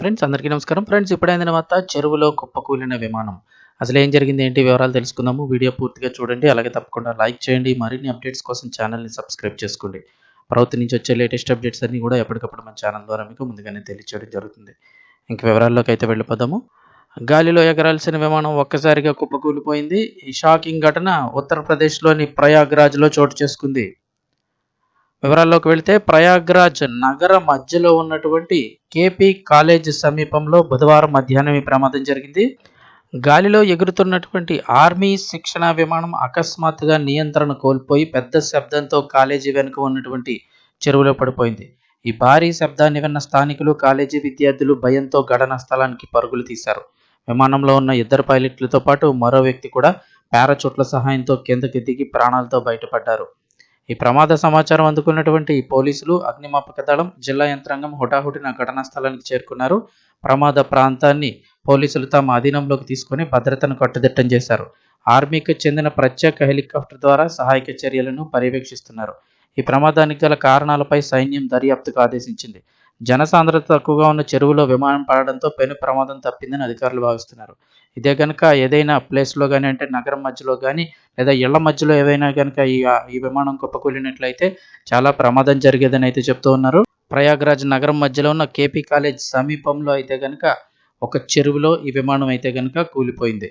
Friends అందరికీ నమస్కారం. Friends ఇప్పుడైన తర్వాత చెరువులో కుప్పకూలిన విమానం. అసలు ఏం జరిగింది ఏంటి వివరాలు తెలుసుకుందాము. వీడియో పూర్తిగా చూడండి అలాగే తప్పకుండా లైక్ చేయండి. మరిన్ని అప్డేట్స్ కోసం ఛానల్ని సబ్స్క్రైబ్ చేసుకోండి. ప్రభుత్వం నుంచి వచ్చే లేటెస్ట్ అప్డేట్స్ అన్ని కూడా ఎప్పటికప్పుడు మన ఛానల్ ద్వారా మీకు ముందుగానే తెలియచేయడం జరుగుతుంది. ఇంక వివరాల్లోకి అయితే వెళ్ళిపోదాము. గాలిలో ఎగరాల్సిన విమానం ఒక్కసారిగా కుప్పకూలిపోయింది. ఈ షాకింగ్ ఘటన ఉత్తరప్రదేశ్లోని ప్రయాగ్రాజ్లో చోటు చేసుకుంది. వివరాల్లోకి వెళితే ప్రయాగ్రాజ్ నగర మధ్యలో ఉన్నటువంటి కేపీ కాలేజ్ సమీపంలో బుధవారం మధ్యాహ్నం ఈ ప్రమాదం జరిగింది. గాలిలో ఎగురుతున్నటువంటి ఆర్మీ శిక్షణ విమానం అకస్మాత్తుగా నియంత్రణ కోల్పోయి పెద్ద శబ్దంతో కాలేజీ వెనుక ఉన్నటువంటి చెరువులో పడిపోయింది. ఈ భారీ శబ్దాన్ని విన్న స్థానికులు కాలేజీ విద్యార్థులు భయంతో ఘటనా స్థలానికి పరుగులు తీశారు. విమానంలో ఉన్న ఇద్దరు పైలట్లతో పాటు మరో వ్యక్తి కూడా పారాచూట్ల సహాయంతో కిందకి దిగి ప్రాణాలతో బయటపడ్డారు. ఈ ప్రమాద సమాచారం అందుకున్నటువంటి పోలీసులు అగ్నిమాపక దళం జిల్లా యంత్రాంగం హుటాహుటిన ఘటనా స్థలానికి చేరుకున్నారు. ప్రమాద ప్రాంతాన్ని పోలీసులు తమ అధీనంలోకి తీసుకుని భద్రతను కట్టుదిట్టం చేశారు. ఆర్మీకి చెందిన ప్రత్యేక హెలికాప్టర్ ద్వారా సహాయక చర్యలను పర్యవేక్షిస్తున్నారు. ఈ ప్రమాదానికి గల కారణాలపై సైన్యం దర్యాప్తుకు ఆదేశించింది. జనసాంద్రత తక్కువగా ఉన్న చెరువులో విమానం పడడంతో పెను ప్రమాదం తప్పిందని అధికారులు భావిస్తున్నారు. ఇదే కనుక ఏదైనా ప్లేస్లో కానీ అంటే నగరం మధ్యలో కానీ లేదా ఇళ్ళ మధ్యలో ఏవైనా కనుక ఈ ఈ విమానం కుప్పకూలినట్లయితే చాలా ప్రమాదం జరిగేదని అయితే చెప్తూ ఉన్నారు. ప్రయాగ్రాజ్ నగరం మధ్యలో ఉన్న కేపీ కాలేజ్ సమీపంలో అయితే కనుక ఒక చెరువులో ఈ విమానం అయితే కనుక కూలిపోయింది.